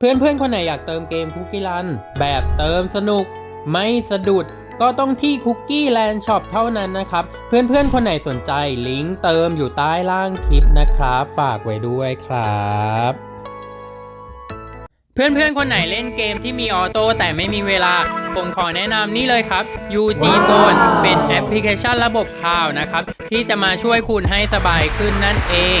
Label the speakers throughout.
Speaker 1: เพื่อนๆคนไหนอยากเติมเกมคุกกี้รัน แบบเติมสนุก ไม่สะดุดก็ต้องที่คุกกี้แลนด์ช็อปเท่านั้นนะครับ เพื่อนๆคนไหนสนใจลิงก์เติมอยู่ใต้ล่างคลิปนะครับ ฝากไว้ด้วยครับเพื่อนๆ คนไหนเล่นเกมที่มีออโต้แต่ไม่มีเวลา ผมขอแนะนำนี่เลยครับ UG Phone เป็นแอปพลิเคชันระบบข่าวนะครับ ที่จะมาช่วยคุณให้สบายขึ้นนั่นเอง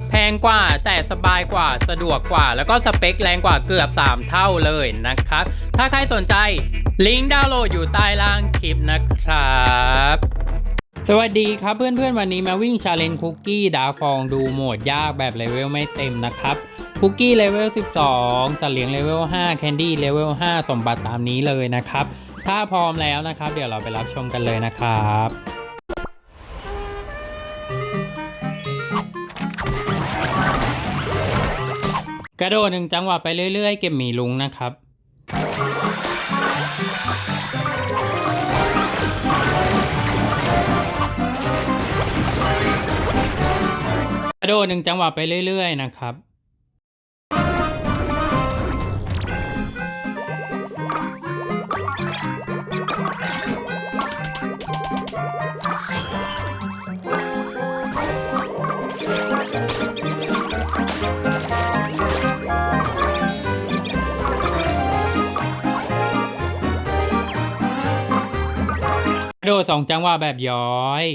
Speaker 1: แพงกว่าแต่สบายกว่าสะดวกกว่า แล้วก็สเปคแรงกว่าเกือบ 3 เท่าเลยนะครับ ถ้าใครสนใจลิงก์ดาวน์โหลดอยู่ใต้ล่างคลิปนะครับสวัสดีครับเพื่อนๆ วันนี้มาวิ่งชาเลนจ์คุกกี้ดาฟองดูโหมดยากแบบเลเวลไม่เต็มนะครับคุกกี้เลเวล 12จัดเลี้ยงเลเวล 5 แคนดี้เลเวล 5 สมบัติตามนี้เลยนะครับ ถ้าพร้อมแล้วนะครับ เดี๋ยวเราไปรับชมกันเลยนะครับ กระโดดหนึ่งจังหวะไปเรื่อย ๆ เก็บหมีลุงนะครับ กระโดดหนึ่งจังหวะไปเรื่อย ๆ นะครับ ดดสองจังหวะแบบย้อย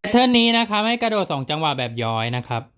Speaker 1: แพทเทิร์นนี้นะครับให้กระโดดสองจังหวะแบบย้อยนะครับ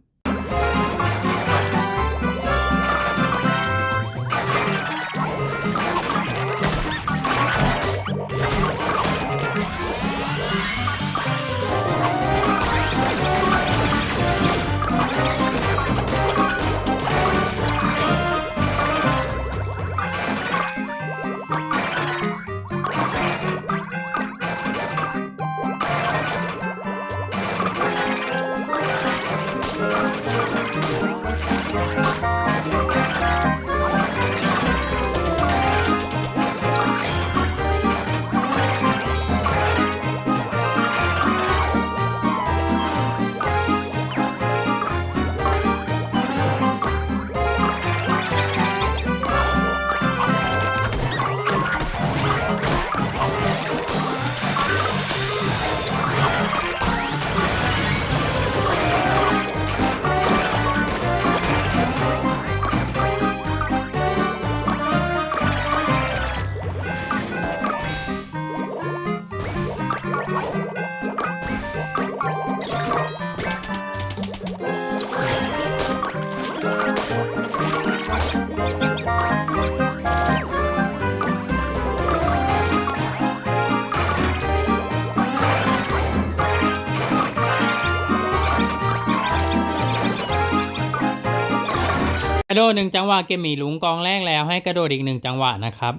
Speaker 1: ระโดดหนึ่งจังหวะเก็บหมีลุงกองแรกแล้วให้กระโดดอีกหนึ่งจังหวะนะครับ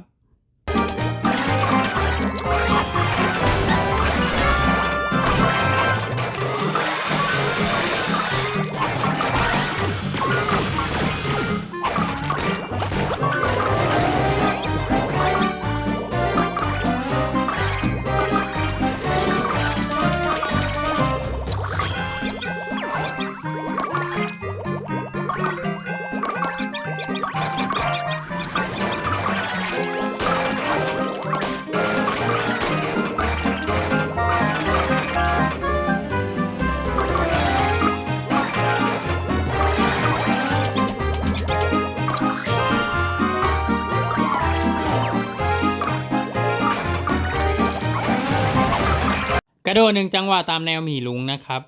Speaker 1: กระโดดหนึ่งจังหวะตามแนวหมีลุงนะครับ